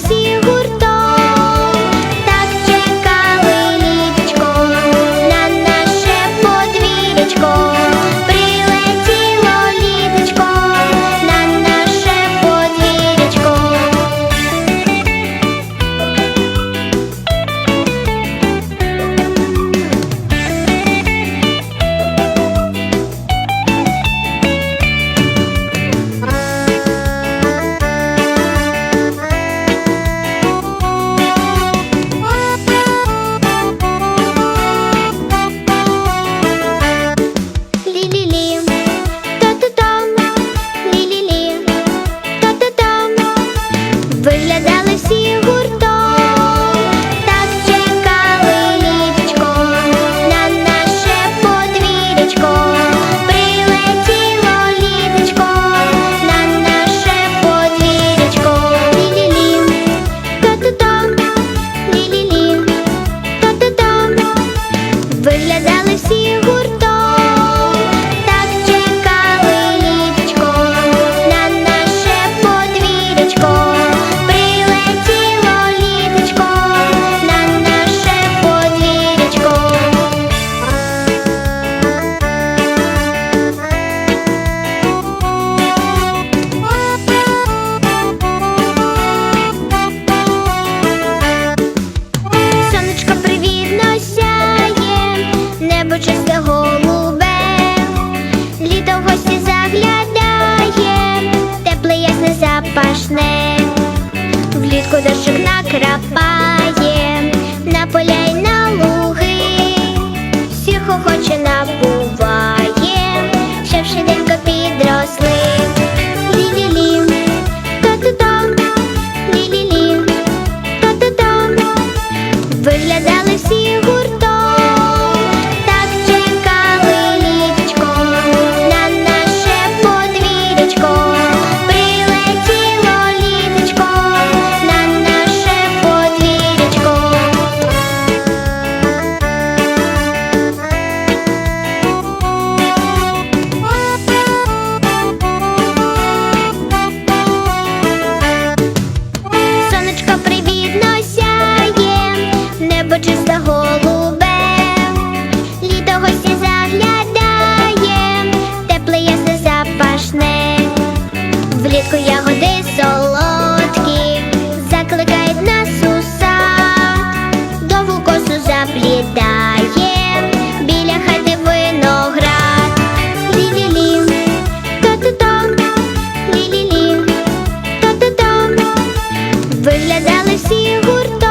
see you. страшне, влітку дощок накрапає, на поля й на луги, всіх охочих. влітку ягоди солодкі, закликають нас у сад, довгу косу заплітає, біля хати виноград. Лі-лі-лі, то-то-том, лі-лі-лі, то-то-том, виглядали всі гуртом.